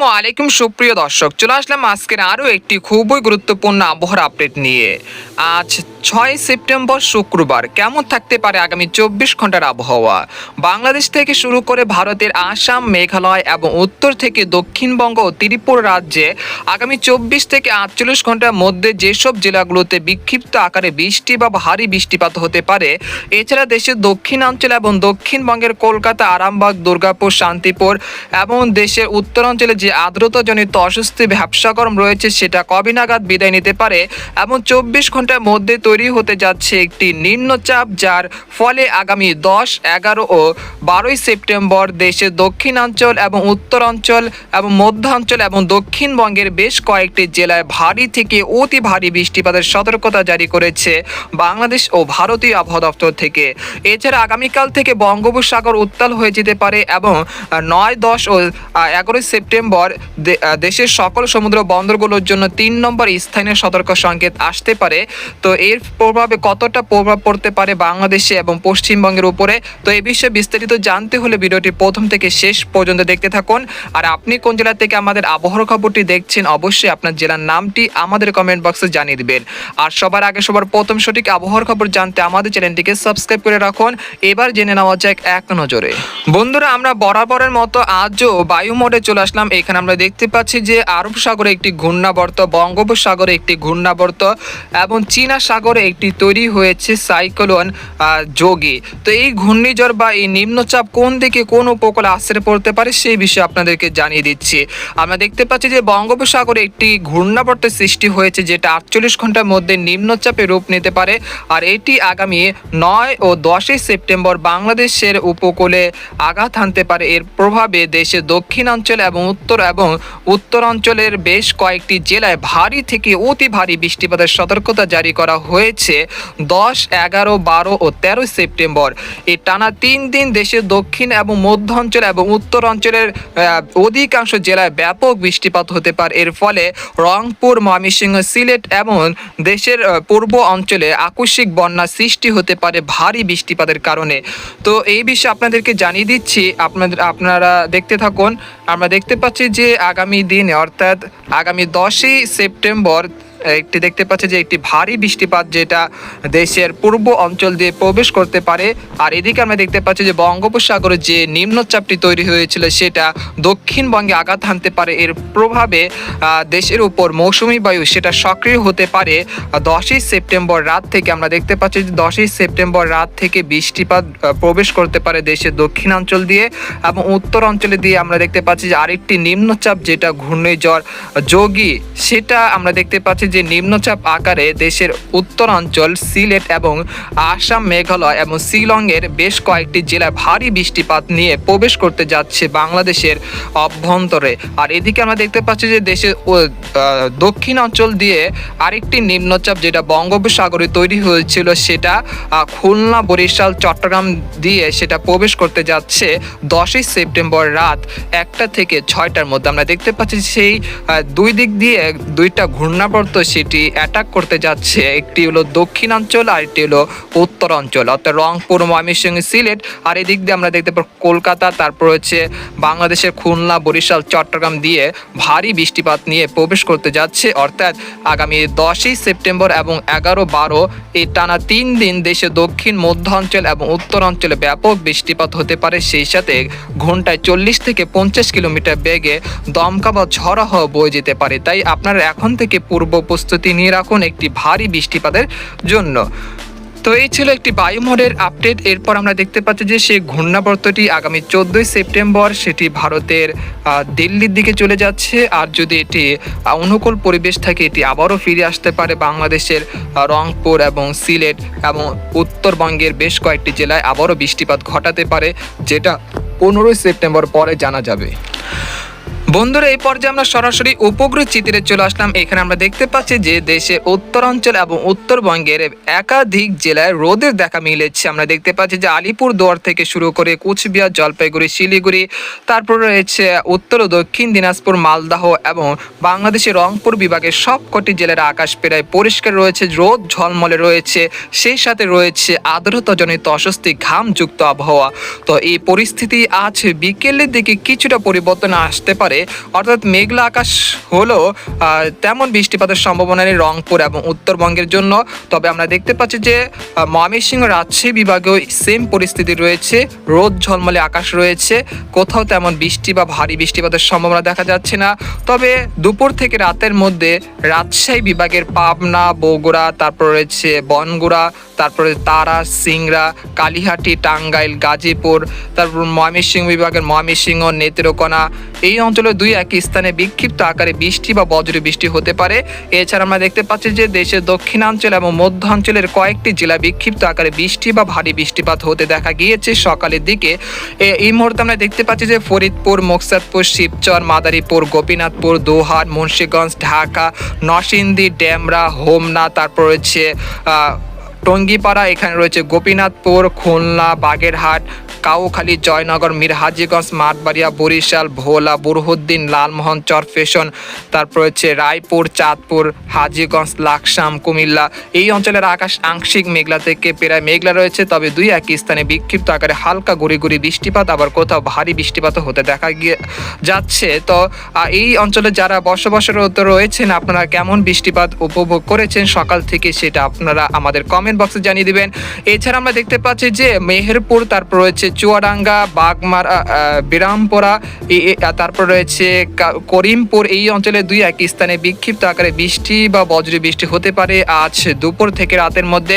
আসসালামু আলাইকুম সুপ্রিয় দর্শক, চলে আসলাম আজকের আরও একটি খুবই গুরুত্বপূর্ণ আবহাওয়ার আপডেট নিয়ে। আজ ছয় সেপ্টেম্বর শুক্রবার কেমন থাকতে পারে আগামী চব্বিশ ঘণ্টার আবহাওয়া? বাংলাদেশ থেকে শুরু করে ভারতের আসাম, মেঘালয় এবং উত্তর থেকে দক্ষিণবঙ্গ ও ত্রিপুরা রাজ্যে আগামী চব্বিশ থেকে আটচল্লিশ ঘণ্টার মধ্যে যেসব জেলাগুলোতে বিক্ষিপ্ত আকারে বৃষ্টি বা ভারী বৃষ্টিপাত হতে পারে, এছাড়া দেশের দক্ষিণাঞ্চল এবং দক্ষিণবঙ্গের কলকাতা, আরামবাগ, দুর্গাপুর, শান্তিপুর এবং দেশের উত্তরাঞ্চলে যে আর্দ্রতাজনিত অস্বস্তি ব্যবসা গরম রয়েছে সেটা কবে নাগাদ বিদায় নিতে পারে এবং চব্বিশ ঘণ্টার মধ্যে তৈরি হতে যাচ্ছে একটি নিম্নচাপ যার ফলে আগামী দশ, এগারো ও বারোই সেপ্টেম্বর দেশের দক্ষিণাঞ্চল এবং উত্তরাঞ্চল এবং মধ্যাঞ্চল এবং দক্ষিণবঙ্গের বেশ কয়েকটি জেলায় ভারী থেকে অতি ভারী বৃষ্টিপাতের সতর্কতা জারি করেছে বাংলাদেশ ও ভারতীয় আবহাওয়া দপ্তর থেকে। এছাড়া আগামীকাল থেকে বঙ্গোপসাগর উত্তাল হয়ে যেতে পারে এবং নয়, দশ ও এগারোই সেপ্টেম্বর দেশের সকল সমুদ্র বন্দরগুলোর জন্য তিন নম্বর স্থানীয় সতর্ক সংকেত আসতে পারে। তো এর প্রভাবে কতটা প্রভাব পড়তে পারে বাংলাদেশে এবং পশ্চিমবঙ্গের উপরে? তো এই বিষয়ে বিস্তারিত জানতে হলে ভিডিওটি প্রথম থেকে শেষ পর্যন্ত দেখতে থাকুন। আর আপনি কোন জেলা থেকে আমাদের আবহাওয়ার খবরটি দেখছেন, অবশ্যই আপনার জেলার নামটি আমাদের কমেন্ট বক্সে জানিয়ে দিবেন। আর সবার আগে সবার প্রথম সঠিক আবহাওয়ার খবর জানতে আমাদের চ্যানেলটিকে সাবস্ক্রাইব করে রাখুন। এবার জেনে নেওয়া যাক এক নজরে। বন্ধুরা, আমরা বরাবরের মতো আজও বায়ু মোডে চলে আসলাম। এখানে আমরা দেখতে পাচ্ছি যে আরব সাগরে একটি ঘূর্ণাবর্ত, বঙ্গোপসাগরে একটি ঘূর্ণাবর্ত এবং চীনা সাগরে একটি তৈরি হয়েছে সাইক্লোন যোগী। তো এই ঘূর্ণিঝড় বা এই নিম্নচাপ কোন দিকে কোন উপকূলে আশ্রয় পড়তে পারে সেই বিষয়ে আপনাদেরকে জানিয়ে দিচ্ছি। আমরা দেখতে পাচ্ছি যে বঙ্গোপসাগরে একটি ঘূর্ণাবর্তের সৃষ্টি হয়েছে যেটা আটচল্লিশ ঘণ্টার মধ্যে নিম্নচাপে রূপ নিতে পারে। আর এটি আগামী নয় ও দশই সেপ্টেম্বর বাংলাদেশের উপকূলে আঘাত হানতে পারে। এর প্রভাবে দেশের দক্ষিণাঞ্চল এবং উত্তর এবং উত্তরাঞ্চলের বেশ কয়েকটি জেলায় ভারী থেকে অতি ভারী বৃষ্টিপাতের সতর্কতা জারি করা হয়েছে। দশ, এগারো, বারো ও তেরোই সেপ্টেম্বর। এই টানা তিন দিন দেশের দক্ষিণ এবং মধ্যাঞ্চল এবং উত্তর অঞ্চলের অধিকাংশ জেলায় ব্যাপক বৃষ্টিপাত হতে পারে। এর ফলে রংপুর, ময়মনসিংহ, সিলেট এবং দেশের পূর্ব অঞ্চলে আকস্মিক বন্যা সৃষ্টি হতে পারে ভারী বৃষ্টিপাতের কারণে। তো এই বিষয়ে আপনাদেরকে জানিয়ে দিচ্ছি। আপনাদের, আপনারা দেখতে থাকুন। আমরা দেখতে পাচ্ছি যে আগামী দিনে, অর্থাৎ আগামী দশই সেপ্টেম্বর একটি দেখতে পাচ্ছি যে একটি ভারী বৃষ্টিপাত যেটা দেশের পূর্ব অঞ্চল দিয়ে প্রবেশ করতে পারে। আর এদিকে আমরা দেখতে পাচ্ছি যে বঙ্গোপসাগরে যে নিম্নচাপটি তৈরি হয়েছিল, সেটা দক্ষিণবঙ্গে আঘাত হানতে পারে। এর প্রভাবে দেশের উপর মৌসুমি বায়ু সেটা সক্রিয় হতে পারে। দশই সেপ্টেম্বর রাত থেকে আমরা দেখতে পাচ্ছি যে দশই সেপ্টেম্বর রাত থেকে বৃষ্টিপাত প্রবেশ করতে পারে দেশের দক্ষিণাঞ্চল দিয়ে। এবং উত্তর অঞ্চলে দিয়ে আমরা দেখতে পাচ্ছি যে আরেকটি নিম্নচাপ যেটা ঘূর্ণিঝড় যোগী, সেটা আমরা দেখতে পাচ্ছি যে নিম্নচাপ আকারে দেশের উত্তরাঞ্চল, সিলেট এবং আসাম, মেঘালয় এবং শিলংয়ের বেশ কয়েকটি জেলায় ভারী বৃষ্টিপাত নিয়ে প্রবেশ করতে যাচ্ছে বাংলাদেশের অভ্যন্তরে। আর এদিকে আমরা দেখতে পাচ্ছি যে দেশের দক্ষিণাঞ্চল দিয়ে আরেকটি নিম্নচাপ যেটা বঙ্গোপসাগরে তৈরি হয়েছিল সেটা খুলনা, বরিশাল, চট্টগ্রাম দিয়ে সেটা প্রবেশ করতে যাচ্ছে দশই সেপ্টেম্বর রাত একটা থেকে ছয়টার মধ্যে। আমরা দেখতে পাচ্ছি সেই দুই দিক দিয়ে দুইটা ঘূর্ণাবর্ত সেটি অ্যাটাক করতে যাচ্ছে। একটি হলো দক্ষিণাঞ্চল আর একটি হলো উত্তরাঞ্চল। অর্থাৎ রংপুর, ময়মনসিংহ, সিলেট আর এদিক দিয়ে আমরা দেখতে পাবো কলকাতা, তারপর হচ্ছে বাংলাদেশের খুলনা, বরিশাল, চট্টগ্রাম দিয়ে ভারী বৃষ্টিপাত নিয়ে প্রবেশ করতে যাচ্ছে। অর্থাৎ আগামী দশই সেপ্টেম্বর এবং এগারো বারো এই টানা তিন দিন দেশে দক্ষিণ, মধ্যাঞ্চল এবং উত্তরাঞ্চলে ব্যাপক বৃষ্টিপাত হতে পারে। সেই সাথে ঘন্টায় চল্লিশ থেকে পঞ্চাশ কিলোমিটার বেগে দমকা বা ঝড়া হওয়া বয়ে যেতে পারে। তাই আপনারা এখন থেকে পূর্ব প্রস্তুতি নিয়ে রাখুন একটি ভারী বৃষ্টিপাতের জন্য। তো এই ছিল একটি বায়ুমোডের আপডেট এরপর আমরা দেখতে পাচ্ছি যে সেই ঘূর্ণাবর্তটি আগামী চোদ্দোই সেপ্টেম্বর সেটি ভারতের দিল্লির দিকে চলে যাচ্ছে। আর যদি এটি অনুকূল পরিবেশ থাকে, এটি আবারও ফিরে আসতে পারে বাংলাদেশের রংপুর এবং সিলেট এবং উত্তরবঙ্গের বেশ কয়েকটি জেলায় আবারও বৃষ্টিপাত ঘটাতে পারে, যেটা পনেরোই সেপ্টেম্বর পরে জানা যাবে। বন্ধুরা, এই পর্যায়ে আমরা সরাসরি উপগ্রহ চিত্রে চলে আসলাম। এখানে আমরা দেখতে পাচ্ছি যে দেশের উত্তরাঞ্চল এবং উত্তরবঙ্গের একাধিক জেলায় রোদের দেখা মিলেছে। আমরা দেখতে পাচ্ছি যে আলিপুর দুয়ার থেকে শুরু করে কুচবিহার, জলপাইগুড়ি, শিলিগুড়ি, তারপর রয়েছে উত্তর ও দক্ষিণ দিনাজপুর, মালদাহ এবং বাংলাদেশের রংপুর বিভাগের সবকটি জেলার আকাশ প্রায় পরিষ্কার রয়েছে, রোদ ঝলমলে রয়েছে, সেই সাথে রয়েছে আর্দ্রতাজনিত অস্বস্তি, ঘামযুক্ত আবহাওয়া। তো এই পরিস্থিতি আজ বিকেলের দিকে কিছুটা পরিবর্তন আসতে পারে। অর্থাৎ মেঘলা আকাশ আহ, তেমন বৃষ্টিপাতের সম্ভাবনা নেই রংপুর এবং উত্তরবঙ্গের জন্য। তবে আমরা দেখতে পাচ্ছি যে ময়মনসিংহ রাজশাহী বিভাগেও সেম পরিস্থিতি রয়েছে। রোদ ঝলমলে আকাশ রয়েছে। কোথাও তেমন বৃষ্টি বা ভারী বৃষ্টিপাতের সম্ভাবনা দেখা যাচ্ছে না। তবে দুপুর থেকে রাতের মধ্যে রাজশাহী বিভাগের পাবনা বগুড়া তারপর রয়েছে বনগুড়া তারপরে তারা সিংড়া কালীহাটি, টাঙ্গাইল, গাজীপুর, তারপর ময়মনসিংহ বিভাগের ময়মনসিংহ, নেত্রকোনা। এই অঞ্চলে দুই একই স্থানে বিক্ষিপ্ত আকারে বৃষ্টি বা বজ্র বৃষ্টি হতে পারে। এছাড়া আমরা দেখতে পাচ্ছি যে দেশের দক্ষিণাঞ্চল এবং মধ্যাঞ্চলের কয়েকটি জেলা বিক্ষিপ্ত আকারে বৃষ্টি বা ভারী বৃষ্টিপাত হতে দেখা গিয়েছে সকালের দিকে। এই মুহূর্তে আমরা দেখতে পাচ্ছি যে ফরিদপুর, মোকসাদপুর, শিবচর, মাদারীপুর, গোপীনাথপুর, দোহার, মুন্সীগঞ্জ, ঢাকা, নরসিংদী, ডেমরা, হোমনা, তারপর রয়েছে টঙ্গিপাড়া এখানে রয়েছে গোপীনাথপুর খুলনা বাগেরহাট কাউখালী, জয়নগর, মিরহাজিগঞ্জ, মাঠবাড়িয়া, বরিশাল, ভোলা, বুরহুদ্দিন, লালমোহন চরফেশন তারপর রয়েছে রায়পুর, চাঁদপুর, হাজিগঞ্জ, লাকসাম, কুমিল্লা। এই অঞ্চলের আকাশ আংশিক মেঘলা থেকে প্রায় মেঘলা রয়েছে, তবে দুই একই স্থানে বিক্ষিপ্ত আকারে হালকা গুড়ি গুড়ি বৃষ্টিপাত, আবার কোথাও ভারী বৃষ্টিপাত হতে দেখা গিয়ে যাচ্ছে। তো এই অঞ্চলে যারা বসবাসরত রয়েছেন, আপনারা কেমন বৃষ্টিপাত উপভোগ করেছেন? সকাল থেকে সেটা আপনারা আমাদের কমেন্ট বক্সে জানিয়ে দিবেন। এছাড়া আমরা দেখতে পাচ্ছি যে মেহেরপুর, তারপর রয়েছে চুয়াডাঙ্গা, বাগমারা বিরামপুরা তারপর রয়েছে করিমপুর। এই অঞ্চলে দুই এক স্থানে বিক্ষিপ্ত আকারে বৃষ্টি বা বজ্র বৃষ্টি হতে পারে আজ দুপুর থেকে রাতের মধ্যে।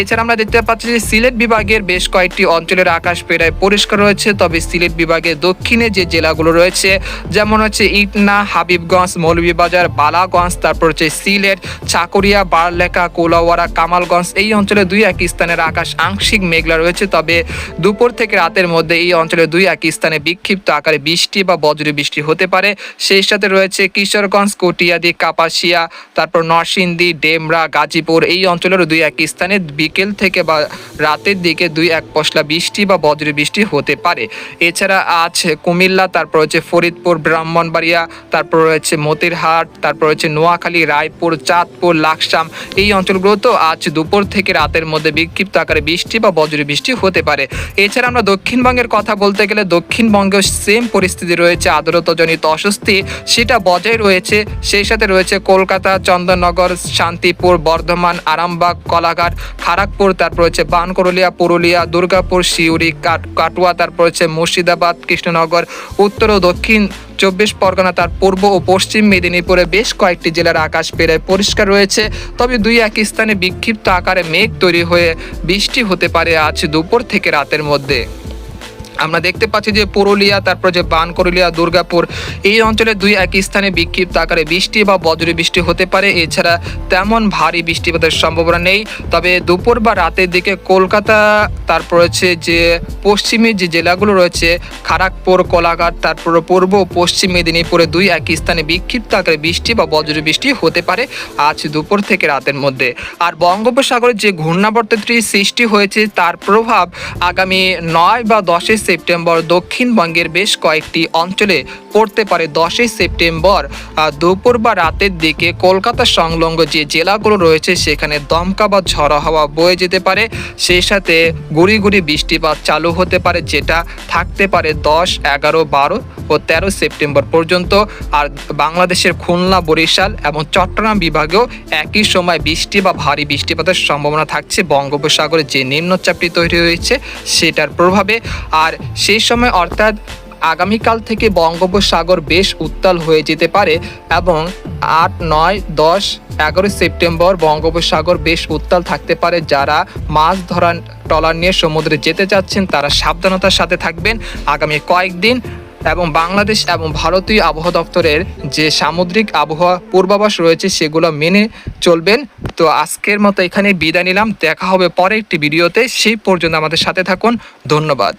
এছাড়া আমরা দেখতে পাচ্ছি যে সিলেট বিভাগের বেশ কয়েকটি অঞ্চলের আকাশ প্রায় পরিষ্কার রয়েছে, তবে সিলেট বিভাগের দক্ষিণে যে জেলাগুলো রয়েছে, যেমন হচ্ছে ইটনা, হাবিবগঞ্জ, মৌলভীবাজার, বালাগঞ্জ, তারপর হচ্ছে সিলেট, চাকুরিয়া, বারলেখা, কোলাওয়ারা, কামালগঞ্জ, এই অঞ্চলে দুই এক স্থানের আকাশ আংশিক মেঘলা রয়েছে। তবে দুপুর থেকে রাতের মধ্যে এই অঞ্চলে দুই এক স্থানে বিক্ষিপ্ত আকারে বৃষ্টি বা বজ্র বৃষ্টি হতে পারে। সেই সাথে রয়েছে কিশোরগঞ্জ, কটিয়াদি, কাপাসিয়া, তারপর নরসিংদী, ডেমরা, গাজীপুর। এই অঞ্চলেরও দুই এক স্থানে বিকেল থেকে বা রাতের দিকে দুই এক পশলা বৃষ্টি বা বজ্র বৃষ্টি হতে পারে। এছাড়া আজ কুমিল্লা, তারপর হচ্ছে ফরিদপুর, ব্রাহ্মণবাড়িয়া, তারপর রয়েছে মতিরহাট, তারপর হচ্ছে নোয়াখালী, রায়পুর, চাঁদপুর, লাকসাম। এই অঞ্চলগুলোতেও আজ দুপুর থেকে রাতের মধ্যে বিক্ষিপ্ত আকারে বৃষ্টি বা বজ্র বৃষ্টি হতে পারে। এছাড়া আমরা দক্ষিণবঙ্গের কথা বলতে গেলে দক্ষিণবঙ্গেও সেম পরিস্থিতি রয়েছে আর্দ্রতাজনিত অস্বস্তি, সেটা বজায় রয়েছে। সেই সাথে রয়েছে কলকাতা, চন্দননগর, শান্তিপুর, বর্ধমান, আরামবাগ, কলাঘাট খারাকপুর তারপর রয়েছে বানকরলিয়া, পুরুলিয়া, দুর্গাপুর শিউরি কাট- কাটুয়া, তারপর রয়েছে মুর্শিদাবাদ, কৃষ্ণনগর, উত্তর ও দক্ষিণ চব্বিশ পরগনা, তার পূর্ব ও পশ্চিম মেদিনীপুরে বেশ কয়েকটি জেলার আকাশ পেরায় পরিষ্কার রয়েছে। তবে দুই এক স্থানে বিক্ষিপ্ত আকারে মেঘ তৈরি হয়ে বৃষ্টি হতে পারে আজ দুপুর থেকে রাতের মধ্যে। আমরা দেখতে পাচ্ছি যে পুরুলিয়া, তারপর যে বানকরুলিয়া দুর্গাপুর, এই অঞ্চলে দুই একই স্থানে বিক্ষিপ্ত আকারে বৃষ্টি বা বজ্র বৃষ্টি হতে পারে। এছাড়া তেমন ভারী বৃষ্টিপাতের সম্ভাবনা নেই। তবে দুপুর বা রাতের দিকে কলকাতা, তারপর হচ্ছে যে পশ্চিমে যে জেলাগুলো রয়েছে খড়গপুর কোলাঘাট, তারপর পূর্ব পশ্চিম মেদিনীপুরে দুই একই স্থানে বিক্ষিপ্ত আকারে বৃষ্টি বা বজ্র বৃষ্টি হতে পারে আজ দুপুর থেকে রাতের মধ্যে। আর বঙ্গোপসাগরে যে ঘূর্ণাবর্তটি সৃষ্টি হয়েছে, তার প্রভাব আগামী নয় বা দশই সেপ্টেম্বর দক্ষিণবঙ্গের বেশ কয়েকটি অঞ্চলে পড়তে পারে দশই সেপ্টেম্বর। দুপুর বা রাতের দিকে কলকাতা সংলগ্ন যে জেলাগুলো রয়েছে, সেখানে দমকা বা ঝড়ো হাওয়া বয়ে যেতে পারে। সেই সাথে গুড়ি গুড়ি বৃষ্টিপাত চালু হতে পারে, যেটা থাকতে পারে দশ, এগারো, বারো ও তেরো সেপ্টেম্বর পর্যন্ত। আর বাংলাদেশের খুলনা, বরিশাল এবং চট্টগ্রাম বিভাগেও একই সময় বৃষ্টি বা ভারী বৃষ্টিপাতের সম্ভাবনা থাকছে। বঙ্গোপসাগরে যে নিম্নচাপটি তৈরি হয়েছে, সেটার প্রভাবে। আর সেই সময় অর্থাৎ আগামীকাল থেকে বঙ্গোপসাগর বেশ উত্তাল হয়ে যেতে পারে এবং আট, নয়, দশ, এগারো সেপ্টেম্বর বঙ্গোপসাগর বেশ উত্তাল থাকতে পারে। যারা মাছ ধরা ট্রলার নিয়ে সমুদ্রে যেতে চাচ্ছেন তারা সাবধানতার সাথে থাকবেন আগামী কয়েকদিন এবং বাংলাদেশ এবং ভারতীয় আবহাওয়া দপ্তরের যে সামুদ্রিক আবহাওয়া পূর্বাভাস রয়েছে, সেগুলো মেনে চলবেন। তো আজকের মতো এখানে বিদায় নিলাম। দেখা হবে পরে একটি ভিডিওতে। সেই পর্যন্ত আমাদের সাথে থাকুন। ধন্যবাদ।